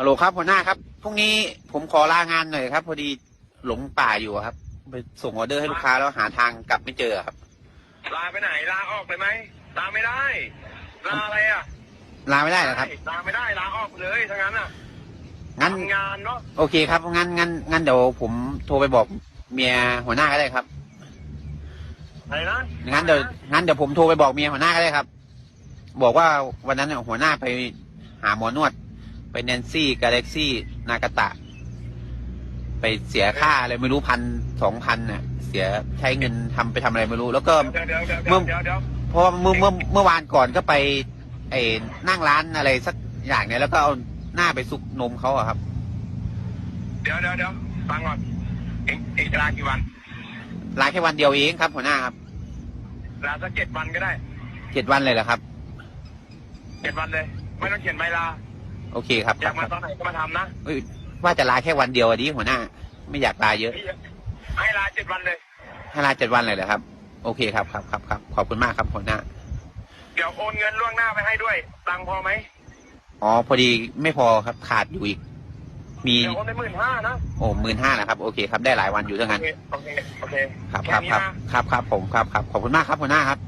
ฮัลโหลครับหัวหน้าครับพรุ่งนี้ผมขอลางานหน่อยครับ พอดีหลงป่าอยู่อะครับ ไปส่งออเดอร์ให้ลูกค้าแล้วหาทางกลับไม่เจอครับ ลาไปไหนลาออกเลยไหมลาไม่ได้ลาอะไรอะลาไม่ได้เหรอครับลาไม่ได้ลาออกเลยทั้งนั้นอะงั้นทำงานเนาะโอเคครับงั้นงั้นงั้นเดี๋ยวผมโทรไปบอกเมียหัวหน้าก็ได้ครับอะไรนะงั้นเดี๋ยวงั้นเดี๋ยวผมโทรไปบอกเมียหัวหน้าก็ได้ครับ บอกว่าวันนั้นเนี่ยหัวหน้าไปหาหมอนวด ไปแนนซี่กาแล็กซี่ นากาตะ ไปเสียค่าอะไรไม่รู้พันสองพันน่ะ เสียใช้เงินทำไปทำอะไรไม่รู้ แล้วก็ เดี๋ยวเดี๋ยวเดี๋ยวเมื่เดี๋อยวเดี๋ยวเพราะว่าเมื่อเมื่อเมื่อวานก่อนก็ไป ไอ้นั่งร้านอะไรสักอย่างเนี่ยแล้วก็เอาหน้าไปซุกนมเขาอะครับ เดี๋ยวเดี๋ยวเดี๋ยวฟังก่อนเองเองจะลากี่วันลาแค่วันเดียวเองครับหัวหน้าครับลาสักเจ็ดวันก็ได้เจ็ดวันเลยเหรอครับ เจ็ดวันเลย ไม่ต้องเขียนใบลา โอเคครับอคยารับกมาตอนไหนก็มาทำนะเอ้ยว่าจะลาแค่วันเดียวอะดิหัวหน้า ไม่อยากลาเยอะพี่ให้ลาเจ็ดวันเลย ให้ลาเจ็ดวันเลยเหรอครับ โอเคครับครับครับครับขอบคุณมากครับหัวหน้า เดี๋ยวโอนเงินล่วงหน้าไปให้ด้วย ตังค์พอไหมอ๋อพอดีไม่พอครับขาดอยู่อีก มีเดี๋ยวโอนไปหมื่นห้านะโอ้หมื่นห้านะครับโอเคครับได้หลายวันอยู่เท่าโอนั้นเคโอเคโอเคครับคแค่รับนี้ครับ นะครับครับผมครับครับขอบคุณมากครับหัวหน้าครับ